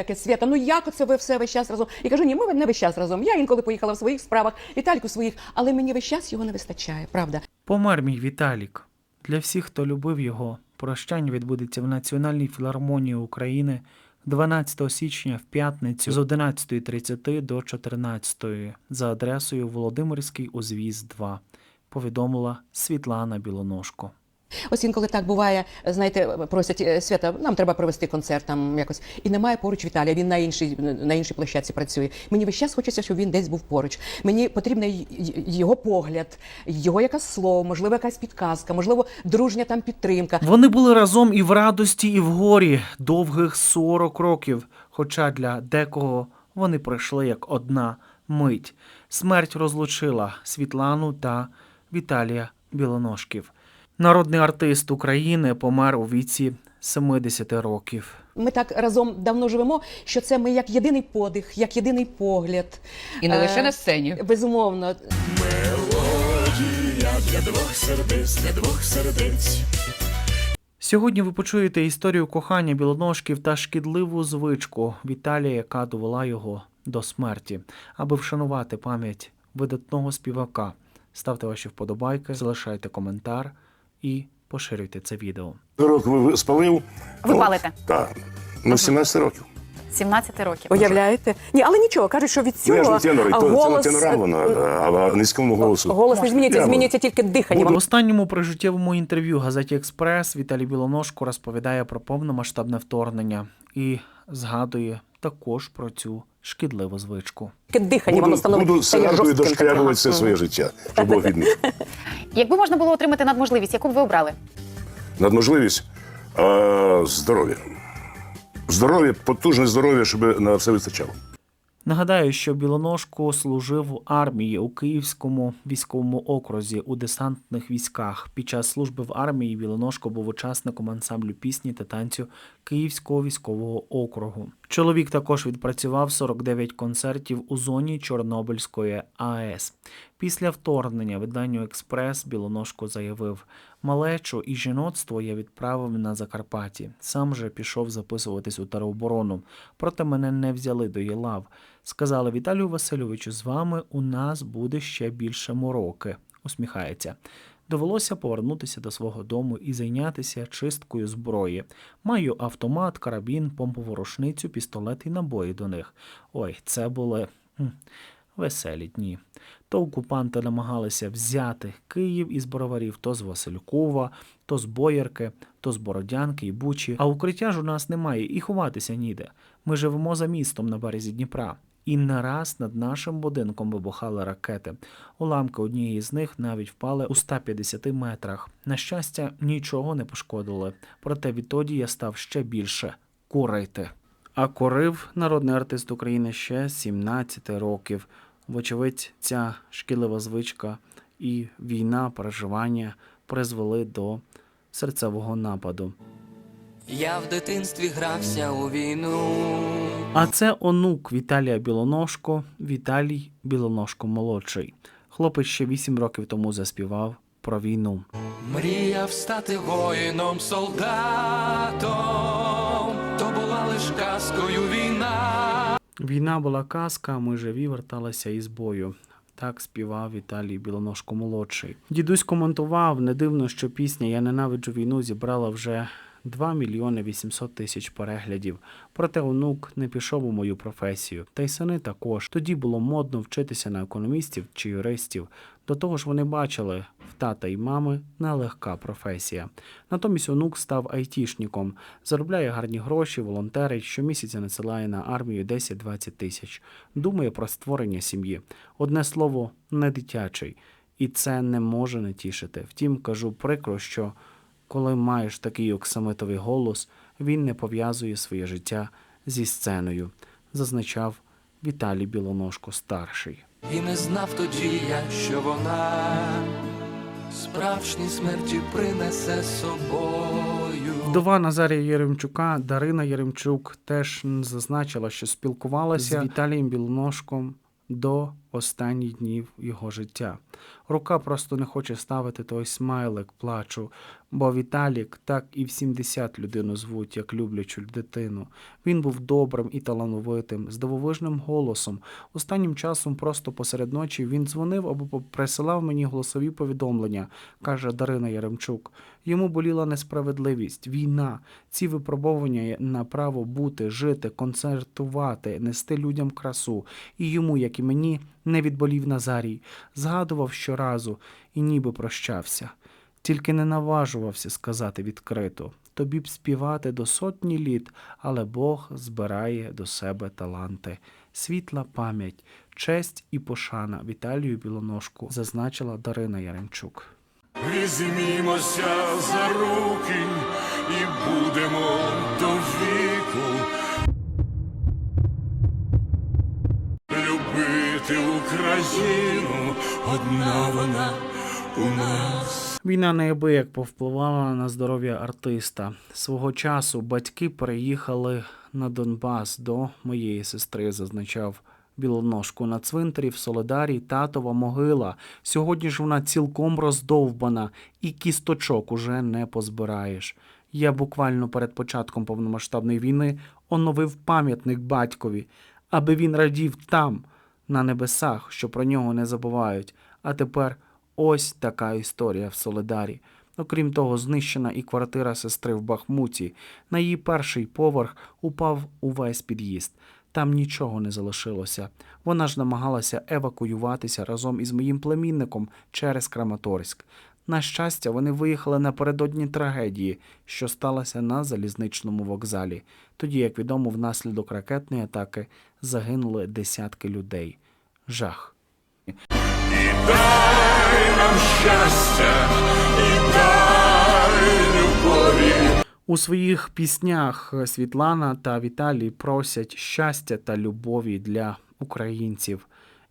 Таке свята, ну як оце ви все весь час разом? І кажу, ні, ми не весь час разом. Я інколи поїхала в своїх справах, Вітальку своїх, але мені весь час його не вистачає, правда. Помер мій Віталік. Для всіх, хто любив його, прощання відбудеться в Національній філармонії України 12 січня в п'ятницю з 11.30 до 14.00 за адресою Володимирський узвіз 2, повідомила Світлана Білоножко. Ось інколи так буває, знаєте, просять «Е, Свята, нам треба провести концерт там якось. І немає поруч Віталія. Він на іншій на іншій площадці працює. Мені весь час хочеться, щоб він десь був поруч. Мені потрібен його погляд, його якесь слово, можливо, якась підказка, можливо, дружня там підтримка. Вони були разом і в радості, і в горі довгих 40 років. Хоча для декого вони пройшли як одна мить. Смерть розлучила Світлану та Віталія Білоножків. Народний артист України помер у віці 70 років. Ми так разом давно живемо, що це ми як єдиний подих, як єдиний погляд. І не лише Е, на сцені. Безумовно, Сьогодні ви почуєте історію кохання білоножків та шкідливу звичку Віталія, яка довела його до смерті. Аби вшанувати пам'ять видатного співака. Ставте ваші вподобайки, залишайте коментар і поширюйте це відео. Рок ви спалив. Ви Ну, палите? Так. Ну, 17 років. 17 років. Уявляєте? Ні, але нічого, кажуть, що від Ну, цього тенор, то, голос, це не вона, а низькому голосу. голос не змінюється, змінюється тільки дихання. В останньому прижиттєвому інтерв'ю газеті Експрес Віталій Білоножко розповідає про повномасштабне вторгнення і згадує також про цю шкідливу звичку. Дихання воно становить буду стає дошкрябувати все своє життя, щоб Бог відміг. Якби можна було отримати надможливість, яку б ви обрали? Надможливість а, здоров'я. Здоров'я, потужне здоров'я, щоб на все вистачало. Нагадаю, що Білоножко служив в армії у Київському військовому окрузі у десантних військах. Під час служби в армії Білоножко був учасником ансамблю пісні та танцю Київського військового округу. Чоловік також відпрацював 49 концертів у зоні Чорнобильської АЕС. Після вторгнення виданню Експрес Білоножко заявив: малечу і жіноцтво я відправив на Закарпатті. Сам же пішов записуватись у тероборону. Проте мене не взяли до Єлав. Сказали Віталію Васильовичу, з вами у нас буде ще більше мороки. Усміхається. Довелося повернутися до свого дому і зайнятися чисткою зброї. Маю автомат, карабін, помпову рушницю, пістолет і набої до них. Ой, це були веселі дні. То окупанти намагалися взяти Київ із броварів, то з Василькова, то з Боярки, то з Бородянки і Бучі. А укриття ж у нас немає і ховатися ніде. Ми живемо за містом на березі Дніпра. І не раз над нашим будинком вибухали ракети. Уламки однієї з них навіть впали у 150 метрах. На щастя, нічого не пошкодили. Проте відтоді я став ще більше курити. А курив народний артист України ще 17 років. Вочевидь, ця шкідлива звичка і війна, переживання призвели до серцевого нападу. Я в дитинстві грався у війну. А це онук Віталія Білоножко, Віталій Білоножко молодший. Хлопець ще 8 років тому заспівав про війну. Мріяв стати воїном, солдатом. То була лиш казкою війна. Війна була казка, ми живі верталися із бою. Так співав Віталій Білоножко молодший. Дідусь коментував, не дивно, що пісня Я ненавиджу війну зібрала вже 2 мільйони 800 тисяч переглядів. Проте онук не пішов у мою професію. Та й сини також. Тоді було модно вчитися на економістів чи юристів. До того ж, вони бачили в тата і мами нелегка професія. Натомість онук став айтішником, заробляє гарні гроші, волонтерить, щомісяця надсилає на армію 10-20 тисяч. Думає про створення сім'ї. Одне слово, не дитячий. І це не може не тішити. Втім, кажу прикро, що коли маєш такий оксамитовий голос, він не пов'язує своє життя зі сценою, зазначав Віталій Білоножко старший. І не знав тоді я, що вона справжні смерті принесе собою. Вдова Назарія Єремчука Дарина Єремчук теж зазначила, що спілкувалася з Віталієм Білоножком до останні дні його життя. Рука просто не хоче ставити той смайлик плачу, бо Віталік так і в 70 людину звуть, як люблячу дитину. Він був добрим і талановитим, з дивовижним голосом. Останнім часом просто посеред ночі він дзвонив або присилав мені голосові повідомлення, каже Дарина Яремчук. Йому боліла несправедливість, війна, ці випробовування на право бути, жити, концертувати, нести людям красу. І йому, як і мені, не відболів Назарій, згадував щоразу і ніби прощався. Тільки не наважувався сказати відкрито. Тобі б співати до сотні літ, але Бог збирає до себе таланти. Світла пам'ять, честь і пошана Віталію Білоножку, зазначила Дарина Яремчук. Візьмімося за руки і Любити Україну, одна вона у нас. Війна неабияк повпливала на здоров'я артиста. Свого часу батьки переїхали на Донбас до моєї сестри, зазначав білоножку на цвинтарі в Солидарі татова могила. Сьогодні ж вона цілком роздовбана, і кісточок уже не позбираєш. Я буквально перед початком повномасштабної війни оновив пам'ятник батькові, аби він радів там, на небесах, що про нього не забувають. А тепер ось така історія в Солидарі. Окрім того, знищена і квартира сестри в Бахмуті. На її перший поверх упав увесь під'їзд. Там нічого не залишилося. Вона ж намагалася евакуюватися разом із моїм племінником через Краматорськ. На щастя, вони виїхали напередодні трагедії, що сталося на залізничному вокзалі. Тоді, як відомо, внаслідок ракетної атаки загинули десятки людей. Жах. Дай нам щастя і дай любові. У своїх піснях Світлана та Віталій просять щастя та любові для українців.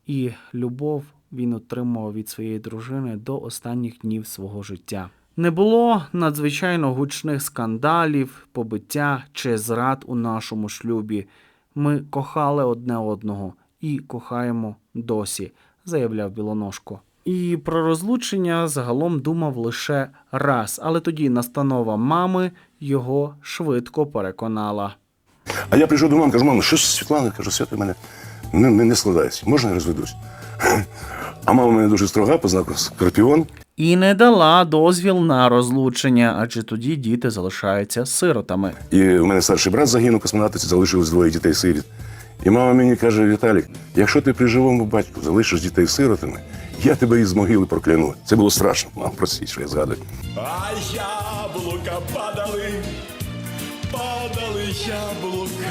І любов він отримав від своєї дружини до останніх днів свого життя. Не було надзвичайно гучних скандалів, побиття чи зрад у нашому шлюбі. Ми кохали одне одного і кохаємо досі, заявляв Білоножко. І про розлучення загалом думав лише раз, але тоді настанова мами його швидко переконала. А я прийшов до мами, кажу, мама, що Світлана? Кажу, свято в мене не, не, не складається. Можна я розведусь? А мама в мене дуже строга, по знаку Скорпіон. І не дала дозвіл на розлучення, адже тоді діти залишаються сиротами. І в мене старший брат загинув космонавтиці, залишилось двоє дітей сиріт. І мама мені каже: Віталік, якщо ти при живому батьку залишиш дітей сиротами, я тебе із могили прокляну. Це було страшно. Мам, простіть, що я згадую. А яблука падали, падали яблука.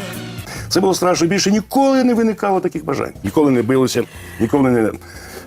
Це було страшно. Більше ніколи не виникало таких бажань. Ніколи не билося, ніколи не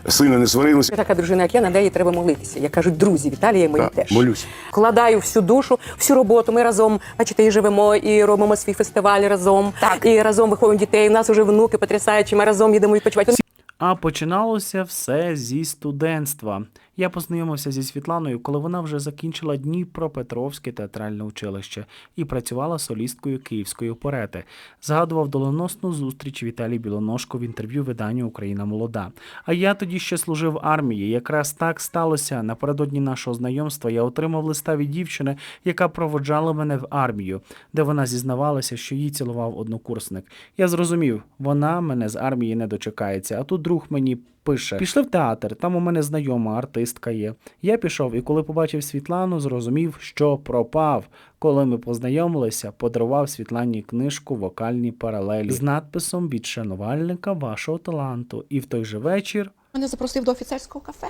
сильно не сварилися. Така дружина, як я, на неї треба молитися. Я кажу, друзі, Віталія мої Так, теж. молюсь. Кладаю всю душу, всю роботу. Ми разом, бачите, і живемо, і робимо свій фестиваль разом. Так. І разом виховуємо дітей. У нас вже внуки потрясаючі. Ми разом їдемо відпочивати. А починалося все зі студентства. Я познайомився зі Світланою, коли вона вже закінчила Дніпропетровське театральне училище і працювала солісткою Київської оперети. Згадував доленосну зустріч Віталій Білоножко в інтерв'ю виданню Україна молода. А я тоді ще служив армії. Якраз так сталося. Напередодні нашого знайомства я отримав листа від дівчини, яка проводжала мене в армію, де вона зізнавалася, що її цілував однокурсник. Я зрозумів, вона мене з армії не дочекається. А тут друг мені пише: пішли в театр, там у мене знайома артистка є. Я пішов, і коли побачив Світлану, зрозумів, що пропав. Коли ми познайомилися, подарував Світлані книжку Вокальні паралелі з надписом від шанувальника вашого таланту. І в той же вечір Мене запросив до офіцерського кафе.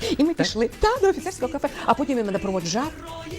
І ми пішли та, до офіцерського кафе, а потім він мене проводжав.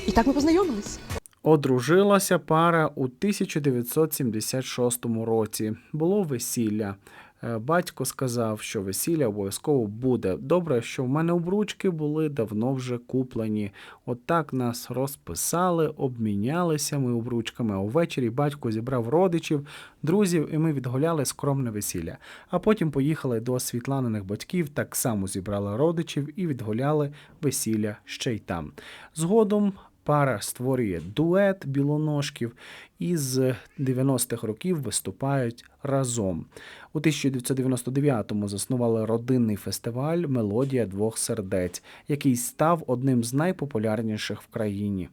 І так ми познайомились. Одружилася пара у 1976 році. Було весілля. Е, Батько сказав, що весілля обов'язково буде. Добре, що в мене обручки були давно вже куплені. От нас розписали, обмінялися ми обручками. А увечері батько зібрав родичів, друзів, і ми відгуляли скромне весілля. А потім поїхали до Світланиних батьків, так само зібрали родичів і відгуляли весілля ще й там. Згодом Пара створює дует білоножків, і з 90-х років виступають разом. У 1999-му заснували родинний фестиваль Мелодія двох сердець, який став одним з найпопулярніших в країні.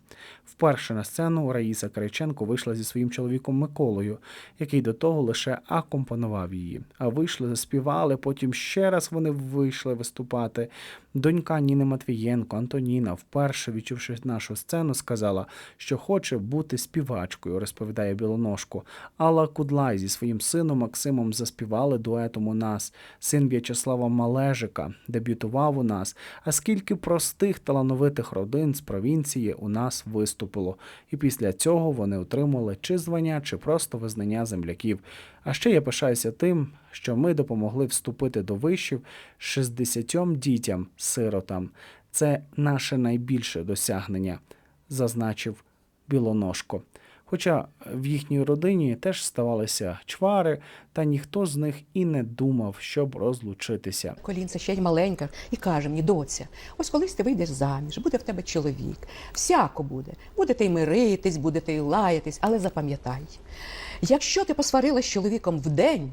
Вперше на сцену Раїса Кириченко вийшла зі своїм чоловіком Миколою, який до того лише акомпонував її. А вийшли, заспівали, потім ще раз вони вийшли виступати. Донька Ніни Матвієнко, Антоніна, вперше відчувши нашу сцену, сказала, що хоче бути співачкою, розповідає Білоножко. Алла Кудлай зі своїм сином Максимом заспівали дуетом у нас. Син В'ячеслава Малежика дебютував у нас. А скільки простих талановитих родин з провінції у нас виступило. І після цього вони отримали чи звання, чи просто визнання земляків. А ще я пишаюся тим, що ми допомогли вступити до вишів 60 дітям сиротам. Це наше найбільше досягнення, зазначив Білоножко. Хоча в їхній родині теж ставалися чвари, та ніхто з них і не думав, щоб розлучитися. Колінця ще й маленька, і каже мені, доця, ось колись ти вийдеш заміж, буде в тебе чоловік. Всяко буде. Будете й миритись, будете й лаятись, але запам'ятай, якщо ти посварилась з чоловіком вдень,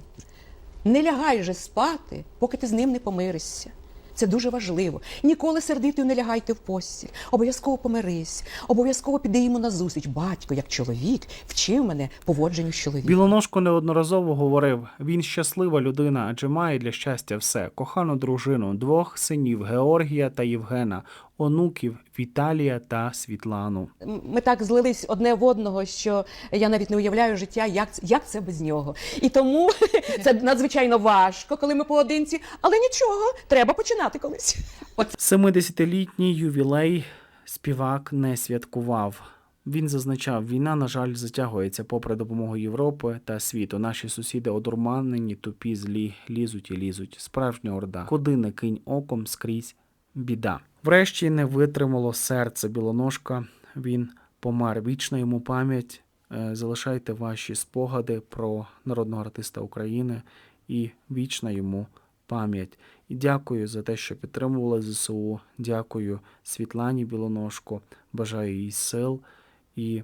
не лягай же спати, поки ти з ним не помиришся. Це дуже важливо. Ніколи сердитою не лягайте в постіль. Обов'язково помирись, обов'язково піди йому на зустріч. Батько, як чоловік, вчив мене поводженню з чоловіком. Білоножко неодноразово говорив: він щаслива людина, адже має для щастя все: кохану дружину, двох синів Георгія та Євгена, онуків Віталія та Світлану. Ми так злились одне в одного, що я навіть не уявляю життя, як, це- як це без нього. І тому це надзвичайно важко, коли ми поодинці, але нічого, треба починати колись. 70-літній ювілей співак не святкував. Він зазначав, війна, на жаль, затягується попри допомогу Європи та світу. Наші сусіди одурманені, тупі, злі, лізуть і лізуть. Справжня орда. Куди не кинь оком скрізь біда. Врешті не витримало серце білоножка. Він помер. Вічна йому пам'ять. Е, Залишайте ваші спогади про народного артиста України і вічна йому пам'ять. І дякую за те, що підтримували ЗСУ. Дякую Світлані Білоножко. Бажаю їй сил і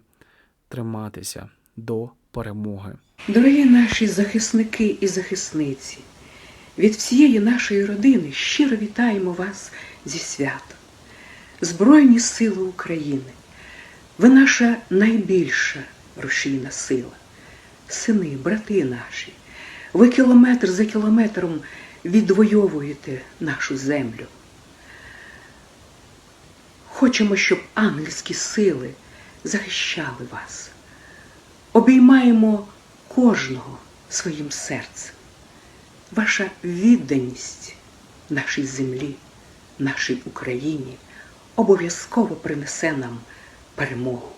триматися до перемоги. Дорогі наші захисники і захисниці, від всієї нашої родини щиро вітаємо вас зі святом. Збройні сили України, ви наша найбільша рушійна сила, сини, брати наші, ви кілометр за кілометром відвоюєте нашу землю. Хочемо, щоб ангельські сили захищали вас. Обіймаємо кожного своїм серцем. Ваша відданість нашій землі, нашій Україні обов'язково принесе нам перемогу.